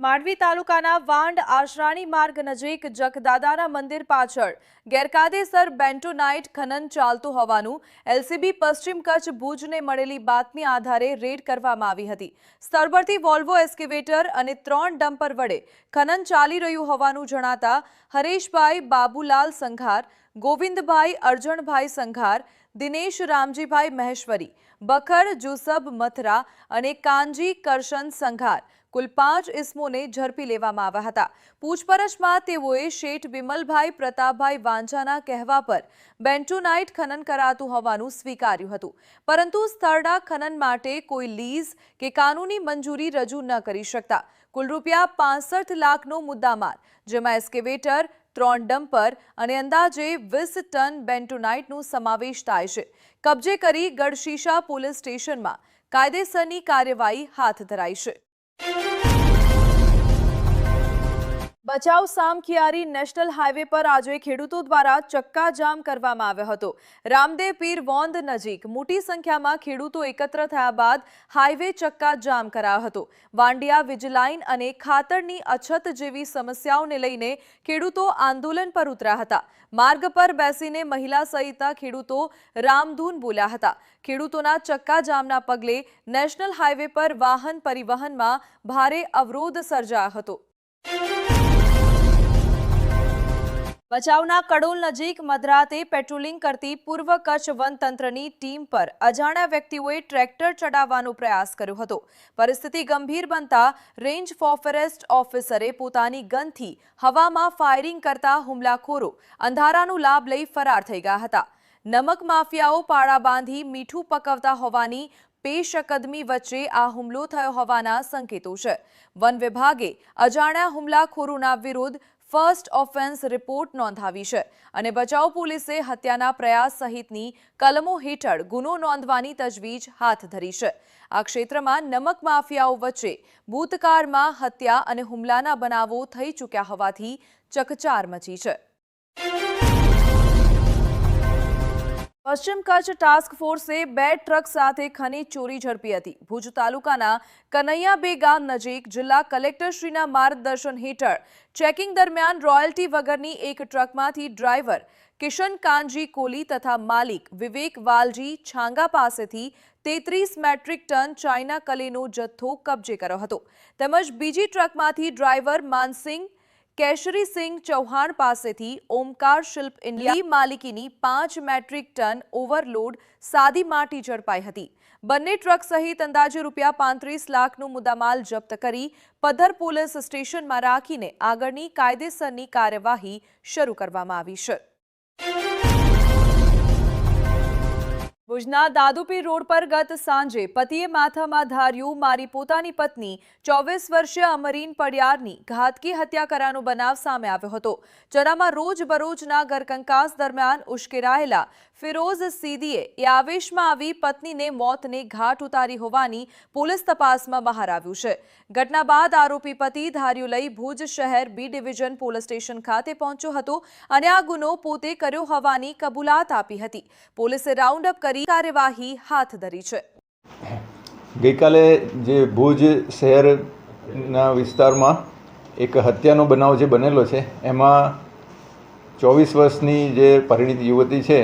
માંડવી તાલુકાના વાંડ આશરાણી માર્ગ નજીક જખદાદાના મંદિર પાછળ ગેરકાયદેસર બેન્ટોનાઇટ ખનન ચાલતું હોવાનું એલસીબી પશ્ચિમ કચ્છ ભુજને મળેલી બાતમી આધારે રેડ કરવામાં આવી હતી. સ્થળ પરથી વોલ્વો એસ્કેવેટર અને ત્રણ ડમ્પર વડે ખનન ચાલી રહ્યું હોવાનું જણાતા હરેશભાઈ બાબુલાલ સંઘાર, ગોવિંદભાઈ અર્જણભાઈ સંઘાર, દિનેશ રામજીભાઈ મહેશ્વરી, બખર જુસબ મથરા અને કાનજી કરશન સંઘાર કુલ પાંચ ઇસમોને ઝડપી લેવામાં આવ્યા હતા. પૂછપરછમાં તેઓએ શેઠ બિમલભાઈ પ્રતાપભાઈ વાંઝાના કહેવા પર બેન્ટોનાઇટ ખનન કરાતું હોવાનું સ્વીકાર્યું હતું. પરંતુ સ્થળના ખનન માટે કોઈ લીઝ કે કાનૂની મંજૂરી રજૂ ન કરી શકતા. કુલ રૂપિયા પાંસઠ લાખનો મુદ્દામાલ, જેમાં એસ્કેવેટર, ત્રણ ડમ્પર અને અંદાજે વીસ ટન બેન્ટોનાઇટનો સમાવેશ થાય છે. કબજે કરી ગઢશીશા પોલીસ સ્ટેશનમાં કાયદેસરની કાર્યવાહી હાથ ધરાઈ છે. Thank you. બચાવ સામખિયારી નેશનલ હાઈવે પર આજે ખેડૂતો દ્વારા ચક્કાજામ કરવામાં આવ્યો હતો. રામદેવ પીર વોંદ નજીક મોટી સંખ્યામાં ખેડૂતો એકત્ર થયા બાદ હાઈવે ચક્કાજામ કરાયો હતો. વાંડિયા, વિજલાઇન અને ખાતરની અછત જેવી સમસ્યાઓને લઈને ખેડૂતો આંદોલન પર ઉતર્યા હતા. માર્ગ પર બેસીને મહિલા સહિતના ખેડૂતો રામધૂન બોલ્યા હતા. ખેડૂતોના ચક્કાજામના પગલે નેશનલ હાઈવે પર વાહન પરિવહનમાં ભારે અવરોધ સર્જાયો હતો. ભચાઉના કડોલ નજીક મધરાતે પેટ્રોલિંગ કરતી પૂર્વ કચ્છ વનતંત્રની ટીમ પર અજાણ્યા વ્યક્તિઓએ ટ્રેક્ટર ચડાવવાનો પ્રયાસ કર્યો હતો. પરિસ્થિતિ ગંભીર બનતા રેન્જ ફોરેસ્ટ ઓફિસરે પોતાની ગનથી હવામાં ફાયરિંગ કરતા હુમલાખોરો અંધારાનો લાભ લઈ ફરાર થઈ ગયા હતા. નમક માફિયાઓ પાળા બાંધી મીઠું પકવતા હોવાની પેશકદમી વચ્ચે આ હુમલો થયો હોવાના સંકેતો છે. વન વિભાગે અજાણ્યા હુમલાખોરોના વિરુદ્ધ ફર્સ્ટ ઓફેન્સ રિપોર્ટ નોંધાવી છે અને બચાવ પોલીસે હત્યાના પ્રયાસ સહિતની કલમો હેઠળ ગુનો નોંધવાની તજવીજ હાથ ધરી છે. આ ક્ષેત્રમાં નમક માફિયાઓ વચ્ચે ભૂતકાળમાં હત્યા અને હુમલાના બનાવો થઈ ચૂક્યા હોવાથી ચકચાર મચી છે. પશ્ચિમ કચ્છ ટાસ્ક ફોર્સે બે ટ્રક સાથે ખનીજ ચોરી ઝડપી હતી. ભુજ તાલુકાના કનૈયાબે ગામ નજીક જિલ્લા કલેક્ટરશ્રીના માર્ગદર્શન હેઠળ ચેકિંગ દરમિયાન રોયલ્ટી વગરની એક ટ્રકમાંથી ડ્રાઈવર કિશન કાનજી કોલી તથા માલિક વિવેક વાલજી છાંગા પાસેથી તેત્રીસ મેટ્રિક ટન ચાઇના કલેનો જથ્થો કબજે કર્યો હતો. તેમજ બીજી ટ્રકમાંથી ડ્રાઈવર માનસિંહ કેશરીસિંહ ચૌહાણ પાસેથી ઓમકાર શિલ્પ ઇન્ડિયા માલિકીની પાંચ મેટ્રિક ટન ઓવરલોડ સાદી માટી ઝડપાઈ હતી. બંને ટ્રક સહિત અંદાજે રૂપિયા પાંત્રીસ લાખનો મુદ્દામાલ જપ્ત કરી પધર પોલીસ સ્ટેશનમાં રાખીને આગળની કાયદેસરની કાર્યવાહી શરૂ કરવામાં આવી છે. ભુજના દાદુપીર રોડ પર ગત સાંજે પતિએ માથામાં ધાર્યું, મારી પોતાની પત્ની, ચોવીસ વર્ષીય અમરીન પડિયારની ઘાતકી હત્યા કરાનો બનાવ સામે આવ્યો હતો. જેનામાં રોજબરોજના ઘરકંકાસ દરમિયાન ઉશ્કેરાયેલા ફિરોઝ સીદીએ એ આવેશમાં આવી પત્નીને મોતને ઘાટ ઉતારી હોવાની પોલીસ તપાસમાં બહાર આવ્યું છે. ઘટના બાદ આરોપી પતિ ધાર્યું લઈ ભુજ શહેર બી ડિવિઝન પોલીસ સ્ટેશન ખાતે પહોંચ્યો હતો અને આ ગુનો પોતે કર્યો હોવાની કબૂલાત આપી હતી. પોલીસે રાઉન્ડ અપ કરી કાર્યવાહી હાથ ધરી છે. ગઈકાલે જે ભુજ શહેરના વિસ્તારમાં એક હત્યાનો બનાવ જે બનેલો છે, એમાં ચોવીસ વર્ષની જે પરિણીત યુવતી છે,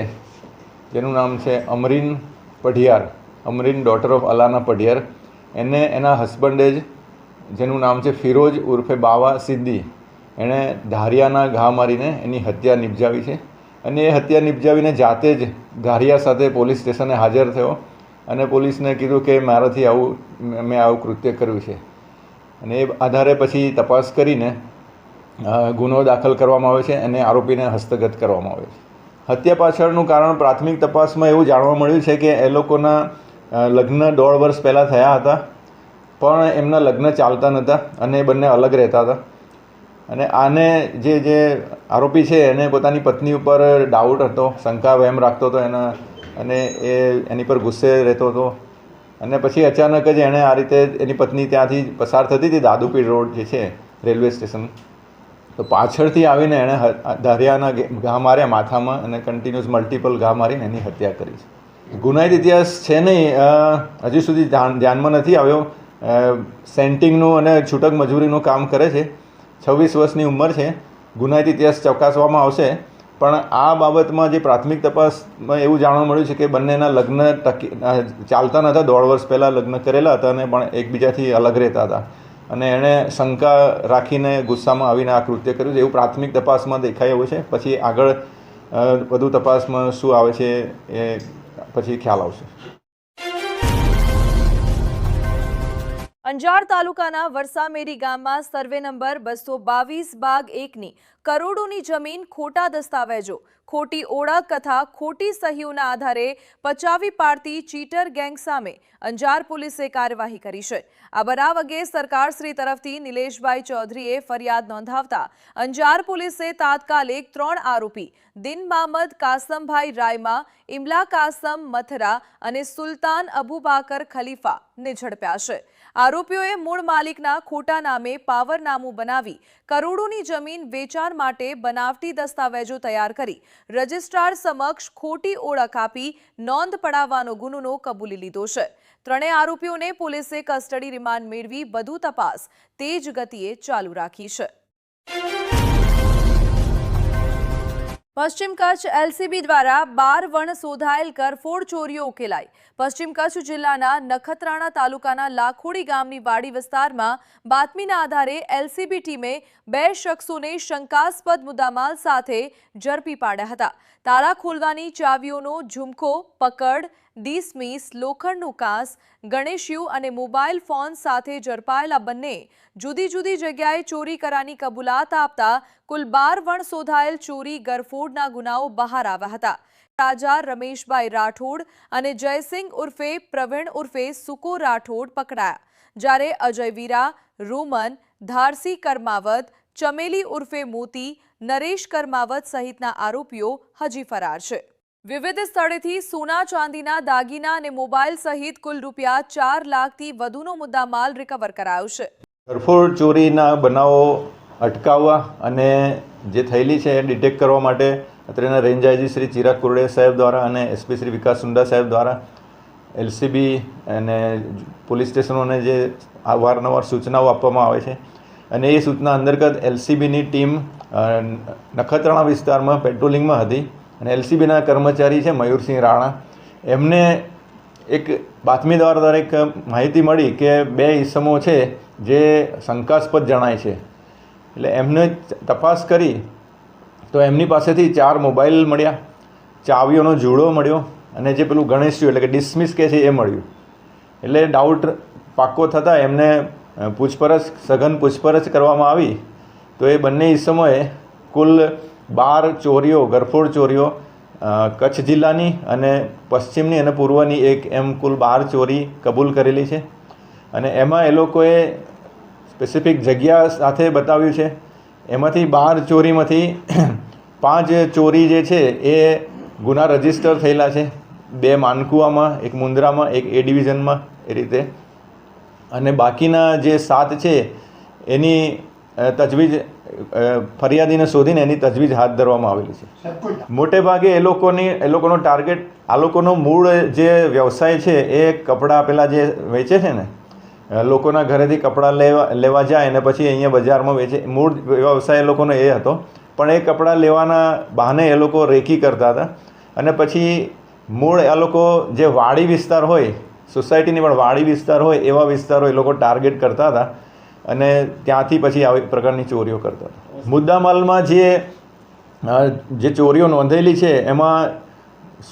જેનું નામ છે અમરીન પઢિયાર, અમરીન ડોટર ઓફ અલાના પઢિયાર. એને એના હસબન્ડે જ, જેનું નામ છે ફિરોજ ઉર્ફે બાવા સિદ્દી, એણે ધારિયાના ઘા મારીને એની હત્યા નિપજાવી છે. અને એ હત્યા નિપજાવીને જાતે જ ધારિયા સાથે પોલીસ સ્ટેશને હાજર થયો અને પોલીસને કીધું કે મારાથી આવું, મેં આવું કૃત્ય કર્યું છે. અને એ આધારે પછી તપાસ કરીને ગુનો દાખલ કરવામાં આવે છે અને આરોપીને હસ્તગત કરવામાં આવે છે. હત્યા પાછળનું કારણ પ્રાથમિક તપાસમાં એવું જાણવા મળ્યું છે કે એ લોકોના લગ્ન દોઢ વર્ષ પહેલાં થયા હતા, પણ એમના લગ્ન ચાલતા નહોતા અને એ બંને અલગ રહેતા હતા. અને આને જે જે આરોપી છે, એને પોતાની પત્ની ઉપર ડાઉટ હતો, શંકા, વહેમ રાખતો હતો એના, અને એ એની પર ગુસ્સે રહેતો હતો. અને પછી અચાનક જ એણે આ રીતે એની પત્ની ત્યાંથી પસાર થતી હતી, દાદુપીર રોડ જે છે, રેલવે સ્ટેશન. તો પાછળથી આવીને એણે દરિયાના ઘા માર્યા માથામાં અને કન્ટિન્યુઅસ મલ્ટિપલ ઘા મારીને એની હત્યા કરી છે. ગુનાહિત ઇતિહાસ છે નહીં હજી સુધી ધ્યાન, ધ્યાનમાં નથી આવ્યો. સેન્ટિંગનું અને છૂટક મજૂરીનું કામ કરે છે. છવ્વીસ વર્ષની ઉંમર છે. ગુનાહિત ઇતિહાસ ચકાસવામાં આવશે. પણ આ બાબતમાં જે પ્રાથમિક તપાસમાં એવું જાણવા મળ્યું છે કે બંનેના લગ્ન ટકી ચાલતા નહોતા. દોઢ વર્ષ પહેલાં લગ્ન કરેલા હતા અને પણ એકબીજાથી અલગ રહેતા હતા. અને એણે શંકા રાખીને ગુસ્સામાં આવીને આ કૃત્ય કર્યું છે. એવું પ્રાથમિક તપાસમાં દેખાય એવું છે. પછી આગળ વધુ તપાસમાં શું આવે છે એ પછી ખ્યાલ આવશે. અંજાર તાલુકાના વરસામેરી ગામમાં સર્વે નંબર બસો બાવીસ બાગ એકની કરોડોની જમીન ખોટા દસ્તાવેજો, ખોટી ઓળખ તથા ખોટી સહીઓના આધારે પચાવી પાડતી ચીટર ગેંગ સામે અંજાર પોલીસે કાર્યવાહી કરી છે. આ બનાવ અંગે સરકારશ્રી તરફથી નિલેશભાઈ ચૌધરીએ ફરિયાદ નોંધાવતા અંજાર પોલીસે તાત્કાલિક ત્રણ આરોપી, દિન મામદ કાસમભાઈ રાયમા, ઇમલા કાસમ મથરા અને સુલતાન અબુબાકર ખલીફાને ઝડપ્યા છે. આરોપીઓએ મૂળ માલિકના ખોટા નામે પાવરનામું બનાવી કરોડોની જમીન વેચાણ માટે બનાવટી દસ્તાવેજો તૈયાર કરી રજિસ્ટ્રાર સમક્ષ ખોટી ઓળખ આપી નોંધ પડાવવાનો ગુનો કબૂલી લીધો છે. ત્રણેય આરોપીઓને પોલીસે કસ્ટડી રિમાન્ડ મેળવી વધુ તપાસ તેજ ગતિએ ચાલુ રાખી છે. પશ્ચિમ કચ્છ એલસીબી દ્વારા બાર વણ શોધાયેલ કરફોડ ચોરીઓ ઉકેલાઈ. પશ્ચિમ કચ્છ જિલ્લાના નખત્રાણા તાલુકાના લાખોડી ગામની વાડી વિસ્તારમાં બાતમીના આધારે એલસીબી ટીમે બે શખ્સોને શંકાસ્પદ મુદ્દામાલ સાથે ઝડપી પાડ્યા હતા. તાળા ખોલવાની ચાવીઓનો ઝુમખો પકડ ડીસમીસ લોખંડનું કાસ, ગણેશયુ અને મોબાઈલ ફોન સાથે ઝડપાયેલા બંને જુદી જુદી જગ્યાએ ચોરી કરવાની કબૂલાત આપતા કુલ બાર વણ શોધાયેલ ચોરી ગરફોડના ગુનાઓ બહાર આવ્યા હતા. રાજા રમેશભાઈ રાઠોડ અને જયસિંહ ઉર્ફે પ્રવીણ ઉર્ફે સુકો રાઠોડ પકડાયા, જ્યારે અજય વીરા રોમન, ધારસી કર્માવત, ચમેલી ઉર્ફે મોતી, નરેશ કર્માવત સહિતના આરોપીઓ હજી ફરાર છે. વિવિધ સ્થળેથી સોના ચાંદીના દાગીના અને મોબાઈલ સહિત કુલ રૂપિયા ચાર લાખથી વધુનો મુદ્દામાલ રિકવર કરાયો છે. ધરફોડ ચોરીના બનાવો અટકાવવા અને જે થયેલી છે એ ડિટેક્ટ કરવા માટે અત્રેના રેન્જ આઈજી શ્રી ચિરાગ કુરડે સાહેબ દ્વારા અને એસપી શ્રી વિકાસ સુંડા સાહેબ દ્વારા એલસીબી અને પોલીસ સ્ટેશનોને જે વારંવાર સૂચનાઓ આપવામાં આવે છે અને એ સૂચના અંતર્ગત એલસીબીની ટીમ નખત્રાણા વિસ્તારમાં પેટ્રોલિંગમાં હતી. અને એલસીબીના કર્મચારી છે મયુરસિંહ રાણા. એમને એક બાતમીદાર દ્વારા એક માહિતી મળી કે બે ઈસમો છે જે શંકાસ્પદ જણાય છે. એટલે એમને તપાસ કરી તો એમની પાસેથી ચાર મોબાઈલ મળ્યા, ચાવીઓનો જુડો મળ્યો અને જે પેલું ગણેશયું એટલે કે ડિસમિસ કે છે એ મળ્યું. એટલે ડાઉટ પાક્કો થતાં એમને પૂછપરછ, સઘન પૂછપરછ કરવામાં આવી તો એ બંને ઈસમોએ કુલ બાર ચોરીઓ ગરફોડ ચોરીઓ કચ્છ જિલ્લાની અને પશ્ચિમની અને પૂર્વની એક એમ કુલ બાર ચોરી કબૂલ કરેલી છે. અને એમાં એ લોકોએ સ્પેસિફિક જગ્યા સાથે બતાવ્યું છે. એમાંથી બાર ચોરીમાંથી પાંચ ચોરી જે છે એ ગુના રજિસ્ટર થયેલા છે. બે માનકુવામાં, એક મુંદ્રામાં, એક એ ડિવિઝનમાં એ રીતે. અને બાકીના જે સાત છે, એની તજવીજ ફરિયાદીને શોધીને એની તજવીજ હાથ ધરવામાં આવેલી છે. મોટે ભાગે એ લોકોની એ લોકોનો ટાર્ગેટ આ લોકોનો મૂળ જે વ્યવસાય છે એ કપડાં પેલા જે વેચે છે ને લોકોના ઘરેથી કપડાં લેવા લેવા જાય અને પછી અહીંયા બજારમાં વેચે મૂળ વ્યવસાય એ લોકોનો એ હતો. પણ એ કપડાં લેવાના બહાને એ લોકો રેકી કરતા હતા. અને પછી મૂળ આ લોકો જે વાડી વિસ્તાર હોય સોસાયટીની પણ વાડી વિસ્તાર હોય એવા વિસ્તારો એ લોકો ટાર્ગેટ કરતા હતા. અને ત્યાંથી પછી આવી પ્રકારની ચોરીઓ કરતા હતા. મુદ્દામાલમાં જે જે ચોરીઓ નોંધેલી છે, એમાં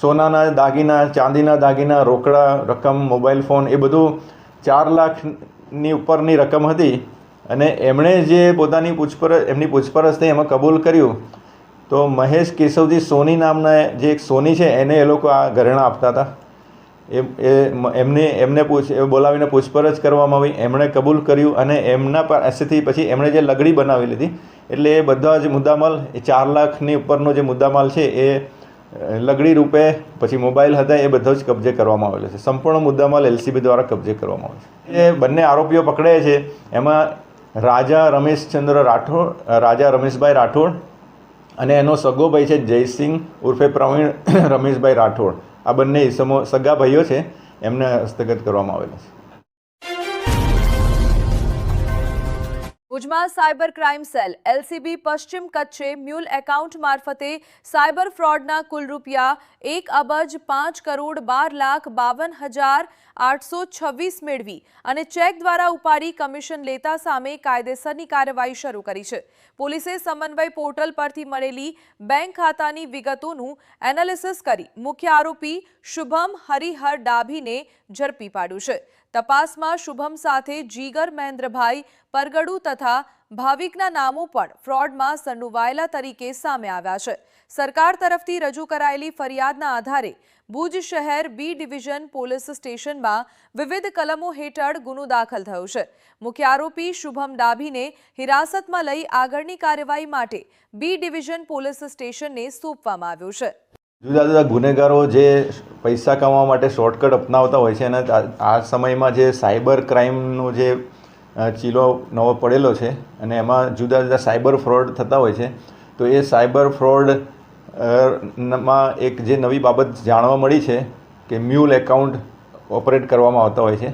સોનાના દાગીના, ચાંદીના દાગીના, રોકડા રકમ, મોબાઈલ ફોન, એ બધું ચાર લાખની ઉપરની રકમ હતી. અને એમણે જે પોતાની પૂછપરછ, એમની પૂછપરછ થઈ એમાં કબૂલ કર્યું. તો મહેશ કેશવજી સોની નામના જે એક સોની છે, એને એ લોકો આ ઘરેણાં આપતા હતા. એ એ, એમને એમને પૂછ બોલાવીને પૂછપરછ કરવામાં આવી. એમણે કબૂલ કર્યું અને એમના પાસેથી પછી એમણે જે લગડી બનાવી લીધી, એટલે એ બધા જ મુદ્દામાલ, એ ચાર લાખની ઉપરનો જે મુદ્દામાલ છે, એ લગડી રૂપે પછી મોબાઈલ હતા, એ બધો જ કબજે કરવામાં આવેલો છે. સંપૂર્ણ મુદ્દામાલ એલસીબી દ્વારા કબજે કરવામાં આવે છે. એ બંને આરોપીઓ પકડે છે. એમાં રાજા રમેશચંદ્ર રાઠોડ રાજા રમેશભાઈ રાઠોડ અને એનો સગો ભાઈ છે જયસિંહ ઉર્ફે પ્રવીણ રમેશભાઈ રાઠોડ. આ બંને ઈસમો સગા ભાઈઓ છે એમને હસ્તગત કરવામાં આવેલા છે. ભુજમાં સાયબર ક્રાઇમ સેલ, એલસીબી, પશ્ચિમ કચ્છે મ્યુલ એકાઉન્ટ મારફતે સાયબર ફ્રોડના કુલ રૂપિયા એક અબજ પાંચ કરોડ બાર લાખ બાવન હજાર આઠસો છવ્વીસ મેળવી અને ચેક દ્વારા ઉપાડી કમિશન લેતા સામે કાયદેસરની કાર્યવાહી શરૂ કરી છે. પોલીસે સમન્વય પોર્ટલ પરથી મળેલી બેંક ખાતાની વિગતોનું એનાલિસિસ કરી મુખ્ય આરોપી શુભમ હરિહર ડાભીને ઝડપી પાડ્યું છે. તપાસમાં શુભમ સાથે જીગર મહેન્દ્રભાઈ, પરગડુ તથા ભાવિકના નામો પણ ફ્રોડમાં સંડોવાયેલા તરીકે સામે આવ્યા છે. સરકાર તરફથી રજૂ કરાયેલી ફરિયાદના આધારે ભુજ શહેર બી ડિવિઝન પોલીસ સ્ટેશનમાં વિવિધ કલમો હેઠળ ગુનો દાખલ થયો છે. મુખ્ય આરોપી શુભમ ડાભીને હિરાસતમાં લઈ આગળની કાર્યવાહી માટે બી ડિવિઝન પોલીસ સ્ટેશનને સોંપવામાં આવ્યું છે. જુદા જુદા ગુનેગારો જે પૈસા કમાવા માટે શોર્ટકટ અપનાવતા હોય છે અને આ સમયમાં જે સાયબર ક્રાઇમનો જે ચીલો નવો પડેલો છે અને એમાં જુદા જુદા સાયબર ફ્રોડ થતા હોય છે, તો એ સાયબર ફ્રોડમાં એક જે નવી બાબત જાણવા મળી છે કે મ્યુલ એકાઉન્ટ ઓપરેટ કરવામાં આવતા હોય છે.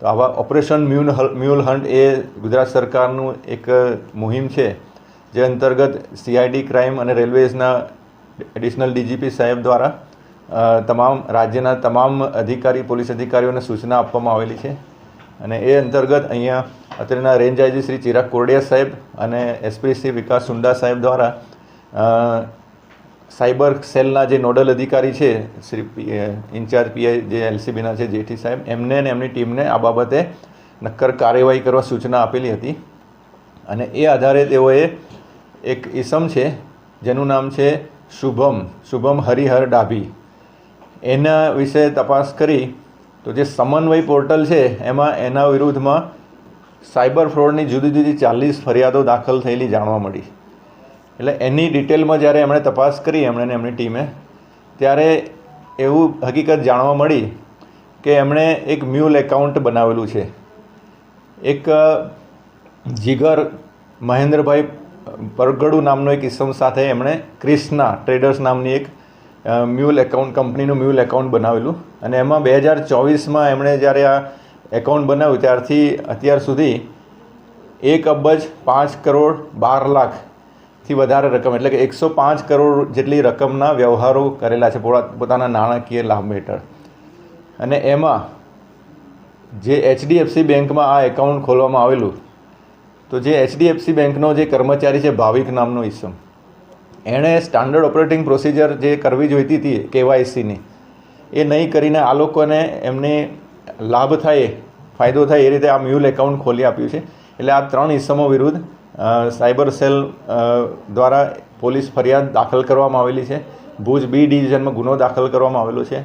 તો આવા ઓપરેશન મ્યુલ મ્યુલ હન્ટ એ ગુજરાત સરકારનું એક મુહિમ છે, જે અંતર્ગત સીઆઈડી ક્રાઇમ અને રેલવેઝના એડિશનલ ડીજીપી સાહેબ દ્વારા તમામ રાજ્યના તમામ અધિકારી, પોલીસ અધિકારીઓને સૂચના આપવામાં આવેલી છે. અને એ અંતર્ગત અહીંયા અત્યારના રેન્જ આઈજી શ્રી ચિરાગ કોરડિયા સાહેબ અને એસપી શ્રી વિકાસ સુંડા સાહેબ દ્વારા સાયબર સેલના જે નોડલ અધિકારી છે, શ્રી ઇન્ચાર્જ પીઆઈ જે એલસીબીના છે, જેઠી સાહેબ, એમને અને એમની ટીમને આ બાબતે નક્કર કાર્યવાહી કરવા સૂચના આપેલી હતી. અને એ આધારે તેઓએ એક ઇસમ છે, જેનું નામ છે શુભમ શુભમ હરિહર ડાભી. એના વિશે તપાસ કરી તો જે સમન્વય પોર્ટલ છે, એમાં એના વિરુદ્ધમાં સાયબર ફ્રોડની જુદી જુદી ચાલીસ ફરિયાદો દાખલ થયેલી જાણવા મળી. એટલે એની ડિટેલમાં જ્યારે એમણે તપાસ કરી, એમણે એમની ટીમે, ત્યારે એવું હકીકત જાણવા મળી કે એમણે એક મ્યુલ એકાઉન્ટ બનાવેલું છે. એક જીગર મહેન્દ્રભાઈ પરગડુ નામનો એક ઇસમ સાથે એમણે ક્રિષ્ના ટ્રેડર્સ નામની એક મ્યુલ એકાઉન્ટ, કંપનીનું મ્યુલ એકાઉન્ટ બનાવેલું. અને એમાં બે હજાર ચોવીસમાં એમણે જ્યારે આ એકાઉન્ટ બનાવ્યું, ત્યારથી અત્યાર સુધી એક અબજ પાંચ કરોડ બાર લાખથી વધારે રકમ, એટલે કે એકસો પાંચ કરોડ જેટલી રકમના વ્યવહારો કરેલા છે પોતા- પોતાના નાણાકીય લાભ હેઠળ. અને એમાં જે એચડીએફસી બેંકમાં આ એકાઉન્ટ ખોલવામાં આવેલું તો જે એચડીએફસી બેંકનો જે કર્મચારી છે, ભાવિક નામનો ઈસમ, એણે સ્ટાન્ડર્ડ ઓપરેટિંગ પ્રોસિજર જે કરવી જોઈતી હતી, કેવાયસીની, એ નહીં કરીને આ લોકોને એમને લાભ થાય, ફાયદો થાય, એ રીતે આ મ્યુલ એકાઉન્ટ ખોલી આપ્યું છે. એટલે આ ત્રણ ઇસમો વિરુદ્ધ સાયબર સેલ દ્વારા પોલીસ ફરિયાદ દાખલ કરવામાં આવેલી છે. ભુજ બી ડિવિઝનમાં ગુનો દાખલ કરવામાં આવેલો છે.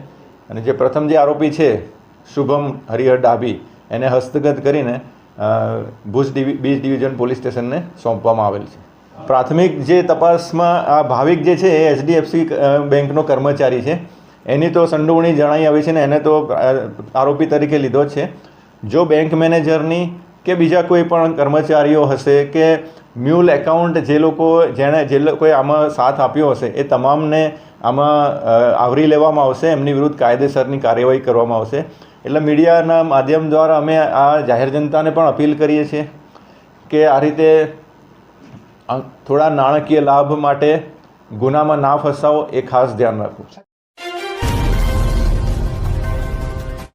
અને જે પ્રથમ જે આરોપી છે, શુભમ હરિહર ડાભી, એને હસ્તગત કરીને ભુજ ડિવિ બીજ ડિવિઝન પોલીસ સ્ટેશનને સોંપવામાં આવેલ છે. પ્રાથમિક જે તપાસમાં આ ભાવિક જે છે એ એચડીએફસી બેંકનો કર્મચારી છે. એની તો સંડોવણી જણાઈ આવી છે ને એને તો આરોપી તરીકે લીધો છે. જો બેંક મેનેજરની કે બીજા કોઈ પણ કર્મચારીઓ હશે કે મ્યુલ એકાઉન્ટ જે લોકો જેણે, જે લોકોએ આમાં સાથ આપ્યો હશે, એ તમામને આમાં આવરી લેવામાં આવશે, એમની વિરુદ્ધ કાયદેસરની કાર્યવાહી કરવામાં આવશે. એટલે મીડિયાના માધ્યમ દ્વારા અમે આ જાહેર જનતાને પણ અપીલ કરીએ છીએ કે આ રીતે થોડા નાણાકીય લાભ માટે ગુનામાં ના ફસાવો એ ખાસ ધ્યાન રાખવું